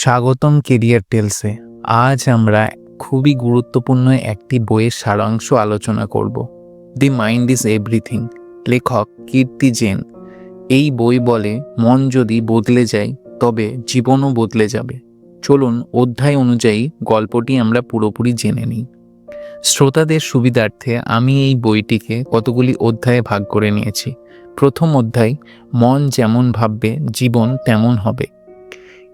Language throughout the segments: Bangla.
স্বাগতম কেরিয়ার টেলসে। আজ আমরা খুবই গুরুত্বপূর্ণ একটি বইয়ের সারাংশ আলোচনা করব। The mind is everything. লেখক কীর্তি জেন। এই বই বলে, মন যদি বদলে যায়, তবে জীবনও বদলে যাবে। চলুন অধ্যায় অনুযায়ী গল্পটি আমরা পুরোপুরি জেনে নিই। শ্রোতাদের সুবিধার্থে আমি এই বইটিকে কতগুলি অধ্যায়ে ভাগ করে নিয়েছি। প্রথম অধ্যায়, মন যেমন ভাববে, জীবন তেমন হবে।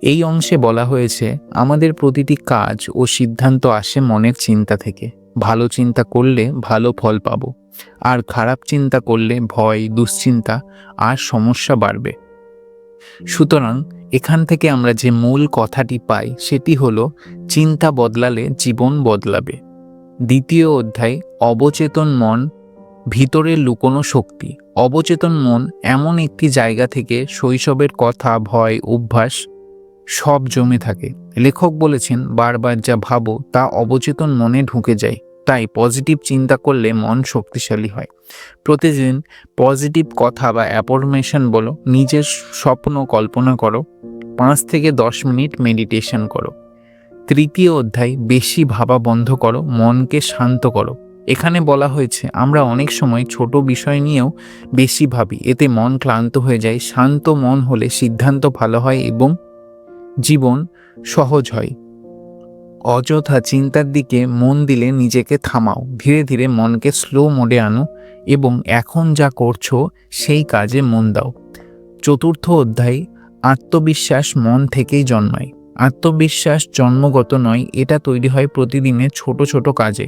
এই অংশে বলা হয়েছে, আমাদের প্রতিটি কাজ ও সিদ্ধান্ত আসে মনের চিন্তা থেকে। ভালো চিন্তা করলে ভালো ফল পাব। আর খারাপ চিন্তা করলে ভয়, দুশ্চিন্তা আর সমস্যা বাড়বে। সুতরাং, এখান থেকে আমরা যে মূল কথাটি পাই, সেটি হলো, চিন্তা বদলালে জীবন বদলাবে। দ্বিতীয় অধ্যায়, অবচেতন মন ভিতরের লুকোনো শক্তি। অবচেতন মন এমন একটি জায়গা থেকে শৈশবের কথা, ভয়, অভ্যাস সব জমে থাকে। লেখক বলেছেন, বারবার যা ভাবো তা অবচেতন মনে ঢুকে যায়, তাই পজিটিভ চিন্তা করলে মন শক্তিশালী হয়। প্রতিদিন পজিটিভ কথা বা অ্যাফরমেশন বলো, নিজের স্বপ্ন কল্পনা করো, পাঁচ থেকে দশ মিনিট মেডিটেশন করো। তৃতীয় অধ্যায়, বেশি ভাবা বন্ধ করো, মনকে শান্ত করো। এখানে বলা হয়েছে, আমরা অনেক সময় ছোট বিষয় নিয়েও বেশি ভাবি, এতে মন ক্লান্ত হয়ে যায়, শান্ত মন হলে সিদ্ধান্ত ভালো হয় এবং জীবন সহজ হয়। অযথা চিন্তার দিকে মন দিলে নিজেকে থামাও। ধীরে ধীরে মনকে স্লো মোডে আনো এবং এখন যা করছ সেই কাজে মন দাও। চতুর্থ অধ্যায়, আত্মবিশ্বাস মন থেকেই জন্মায়। আত্মবিশ্বাস জন্মগত নয়, এটা তৈরি হয় প্রতিদিনের ছোট ছোট কাজে।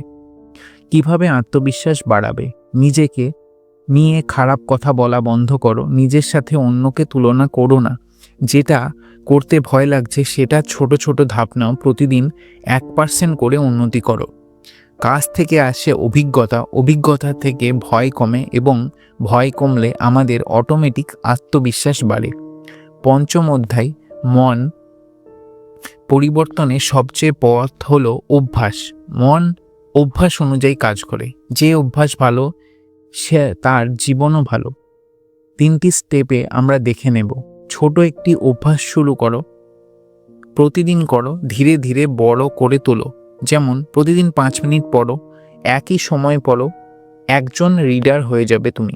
কীভাবে আত্মবিশ্বাস বাড়াবে? নিজেকে নিয়ে খারাপ কথা বলা বন্ধ করো। নিজের সাথে অন্যকে তুলনা করো না। যেটা করতে ভয় লাগছে সেটা ছোট ছোট ধাপ নাও, প্রতিদিন এক পার্সেন্ট করে উন্নতি করো। কাজ থেকে আসে অভিজ্ঞতা অভিজ্ঞতা থেকে ভয় কমে এবং ভয় কমলে আমাদের অটোমেটিক আত্মবিশ্বাস বাড়ে। পঞ্চম অধ্যায়, মন। পরিবর্তনে সবচেয়ে পথ হলো অভ্যাস। মন অভ্যাস অনুযায়ী কাজ করে। যে অভ্যাস ভালো, সে তার জীবনও ভালো। তিনটি স্টেপে আমরা দেখে নেব। ছোট একটি অভ্যাস শুরু করো। প্রতিদিন করো, ধীরে ধীরে বড় করে তোলো। যেমন, প্রতিদিন পাঁচ মিনিট পড়ো, একই সময় পড়ো, একজন রিডার হয়ে যাবে তুমি।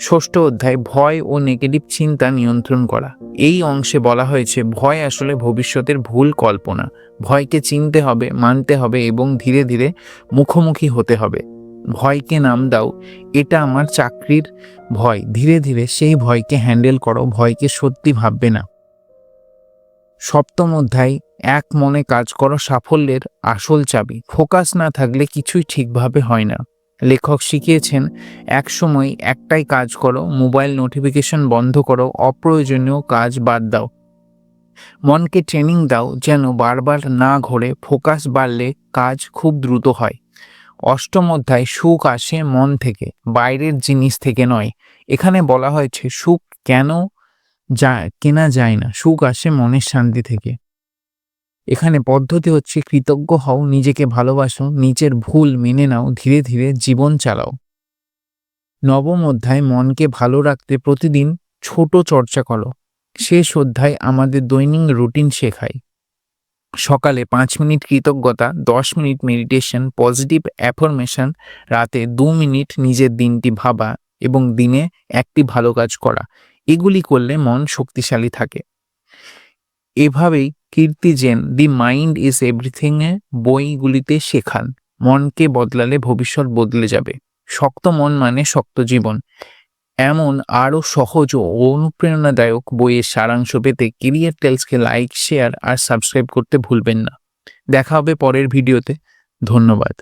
ষষ্ঠ অধ্যায়, ভয় ও নেগেটিভ চিন্তা নিয়ন্ত্রণ করা। এই অংশে বলা হয়েছে, ভয় আসলে ভবিষ্যতের ভুল কল্পনা। ভয়কে চিনতে হবে, মানতে হবে এবং ধীরে ধীরে মুখোমুখি হতে হবে। ভয়কে নাম দাও, এটা আমার চাকরির ভয়। ধীরে ধীরে সেই ভয়কে হ্যান্ডেল করো, ভয়কে সত্যি ভাববে না। সপ্তম অধ্যায়, এক মনে কাজ করো সাফল্যের আসল চাবি। ফোকাস না থাকলে কিছুই ঠিকভাবে হয় না। লেখক শিখিয়েছেন এক সময় একটাই কাজ করো, মোবাইল নোটিফিকেশন বন্ধ করো, অপ্রয়োজনীয় কাজ বাদ দাও। মনকে ট্রেনিং দাও, যেন বারবার না ঘোরে, ফোকাস বাড়লে কাজ খুব দ্রুত হয়। অষ্টম অধ্যায় সুখ আসে মন থেকে, বাইরের জিনিস থেকে নয়। এখানে বলা হয়েছে, সুখ কেন যা কেনা যায় না, সুখ আসে মনের শান্তি থেকে। এখানে পদ্ধতি হচ্ছে, কৃতজ্ঞ হও, নিজেকে ভালোবাসো, নিজের ভুল মেনে নাও, ধীরে ধীরে জীবন চালাও। নবম অধ্যায়, মনকে ভালো রাখতে প্রতিদিন ছোট চর্চা করো। শেষ অধ্যায়, আমাদের দৈনিক রুটিন শেখায়। সকালে পাঁচ মিনিট কৃতজ্ঞতা, দশ মিনিট মেডিটেশন পজিটিভ অ্যাফরমেশন রাতে দু মিনিট নিজের দিনটি ভাবা এবং দিনে একটি ভালো কাজ করা। এগুলি করলে মন শক্তিশালী থাকে। এভাবেই Kirti Jain, the mind is এভরিথিংয়ে বইগুলিতে শেখান। মনকে বদলালে ভবিষ্যৎ বদলে যাবে। শক্ত মন মানে শক্ত জীবন। এমন আরও সহজ ও অনুপ্রেরণাদায়ক বইয়ের সারাংশ পেতে কেরিয়ার টেলসকে লাইক শেয়ার আর সাবস্ক্রাইব করতে ভুলবেন না। দেখা হবে পরের ভিডিওতে ধন্যবাদ।